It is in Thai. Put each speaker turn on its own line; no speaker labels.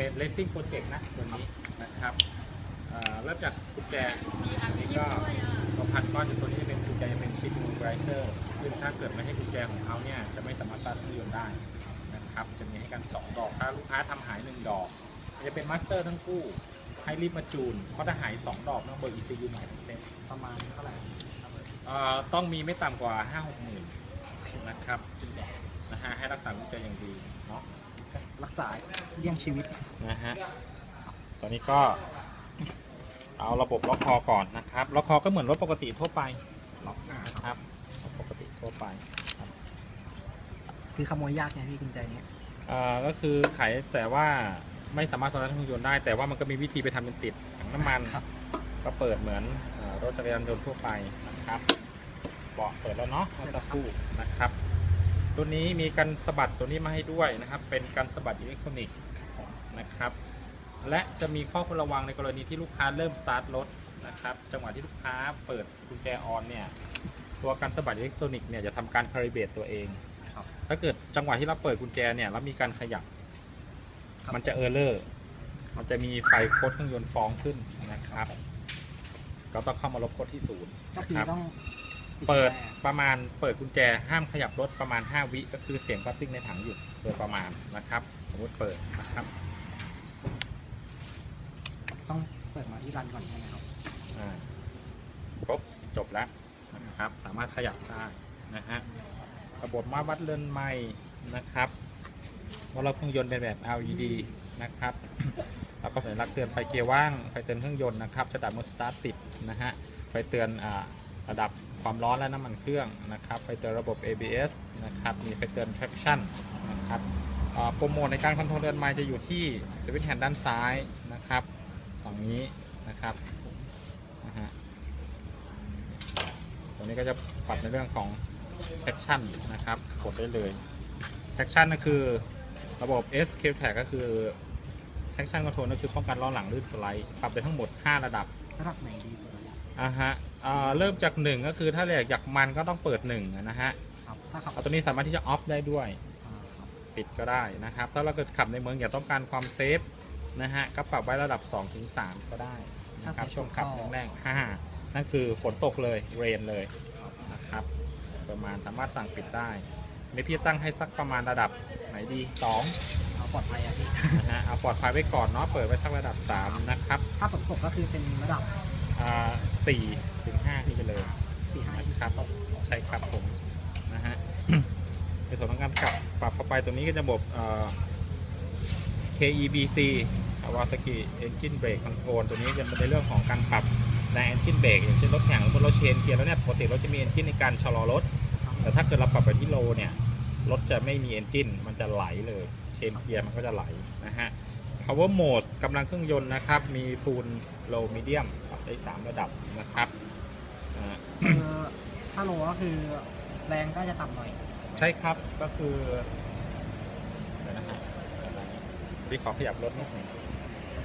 เป็น Racing Project นะตัวนี้นะครับเริ่มจากกุญแจ
อัน
นี้ก็
ด้วยอะ
ตัวพันก้อนจากตัวนี้เป็นกุญแจะเป็นชิปมูไรเซอร์ซึ่งถ้าเกิดไม่ให้กุญแจของเขาเนี่ยจะไม่สามารถสตาร์ทเครื่องยนต์ได้นะครับจะมีให้กัน 2 ดอก ถ้าลูกค้าทำหาย 1 ดอก จะเป็นมาสเตอร์ทั้งคู่ให้รีบมาจูน เพราะถ้าหาย 2 ดอกต้องเบิก ECU ใหม่ทั้งเซ็ต
ประมาณเท่าไหร่
ต้องมีไม่ต่ำกว่า 5 6 หมื่นนะครับนะฮะให้รักษากุญแจอย่างดีเนาะ
รักษาเลี่ยงชีวิต
นะฮะตอนนี้ก็ เอาระบบล็อกคอก่อนนะครับล็อกคอก็เหมือนรถปกติทั่วไป
ล็อกอ่า
นะครับรถปกติทั่วไป
คือขโมยยากไงพี่กุญแจเนี้ย
อ่าก็คือขายแต่ว่าไม่สามารถสตาร์ทเครื่องยนต์ได้ แต่ว่ามันก็มีวิธีไปทำเป็นติดถังน้ำมัน
ครับ
ก็เปิดเหมือนเอ่อรถจักรยานยนต์ทั่วไปนะครับเบาะเปิดแล้วเนาะเมื่อสักครู่นะครับ ตัวนี้มีกันสะบัดตัวนี้มาให้ด้วยนะครับ เป็นการสะบัดอิเล็กทรอนิกส์นะครับ และจะมีข้อควรระวังในกรณีที่ลูกค้าเริ่มสตาร์ทรถนะครับ จังหวะที่ลูกค้าเปิดกุญแจออนเนี่ย ตัวการสะบัดอิเล็กทรอนิกส์เนี่ยจะทำการคาลิเบรตตัวเอง
ครับ
ถ้าเกิดจังหวะที่เราเปิดกุญแจเนี่ยแล้วมีการขยับ
ครับ
มันจะเออร์เลอร์ มันจะมีไฟโค้ดเครื่องยนต์ฟ้องขึ้นนะครับ ก็ต้องเข้ามาลบโค้ดที่ศูนย์
ก็คือ
ครับ
ต้อง
เปิดประมาณเปิดกุญแจห้ามขยับรถประมาณ 5 วิก็คือเสียงปั๊บติ้งในถังหยุดโดยประมาณนะครับสมมติเปิดนะครับ
ต้องเปิดมาที่รันก่อนใช่ไหมครับ
อ่าครบจบแล้วนะครับ สามารถขยับได้นะฮะระบบมาวัดเรือนไม่นะครับว่าเราเครื่องยนต์เป็นแบบ LED นะครับแล้วก็สัญลักษณ์เตือนไฟเกียร์ว่างไฟเตือนเครื่องยนต์นะครับจะดับเมื่อสตาร์ทติดนะฮะไฟเตือนอ่า ระดับความร้อนและน้ำมันเครื่องนะครับไฟเตือนระบบ ABS นะครับมีไฟเตือน traction นะครับอ่าโปรโมทในการคอนโทรลเรือนไม้จะอยู่ที่สวิตช์แฮนด์ด้านซ้ายนะครับฝั่งนี้นะครับนะฮะตรงนี้ก็จะปรับในเรื่องของ traction นะครับกดได้เลย traction ก็คือระบบ SQ tag ก็คือ traction control ก็คือป้องกันล้อหลังลื่นสไลด์ปรับได้ทั้งหมด 5 ระดับ
ระดับไหนดีสุดอะ
อ่าฮะ อ่าเริ่มจาก1ก็คือถ้าเราอยากมันก็ต้องเปิด1นะฮะ
ครับถ้าขับ
เอาตัวนี้สามารถที่จะออฟได้ด้วย
อ่าครับ
ปิดก็ได้นะครับ ถ้าเราเกิดขับในเมืองอยากต้องการความเซฟนะฮะก็ปรับไว้ระดับ 2-3ถึง3ก็ได้นะครับช่วงขับแรงๆ5นั่นคือฝนตกเลยเรนเลยนะครับ ประมาณสามารถสั่งปิดได้ในพี่ตั้งให้สักประมาณระดับไหนดี2
เอาปลอดภัยอะพี่
นะฮะเอาปลอดภัยไว้ก่อนเนาะเปิดไว้สักระดับ 3 นะครับ
ถ้าฝนตกก็คือเป็นระดับ
อ่ถึง5ที่ไปเลย
สี่ห้า
นะครับใช่ครับผมนะฮะในส่วนของการปรับปรับเข้าไปตรงนี้ก็จะบบเอ่อ KEBC Kawasaki Engine Brake Control ตัวนี้จะเป็นในเรื่องของการปรับแรง Engine Brake อย่างเช่นรถแข่งหรือบนรถเชนเกียร์แล้วเนี่ยปกติรถจะมี Engine ในการชะลอรถ แต่ถ้าเกิดเราปรับไปที่โลเนี่ยรถจะไม่มี Engine มันจะไหลเลย เชนเกียร์มันก็จะไหลนะฮะ Power Mode กำลังเครื่องยนต์นะครับ มี Full Low Medium ปรับได้ 3 ระดับนะครับอ่า
คือถ้าโลก็คือแรงก็จะต่ำหน่อย
ใช่ครับก็คือเดี๋ยวนะฮะพี่ขอขยับรถนิดหนึ่ง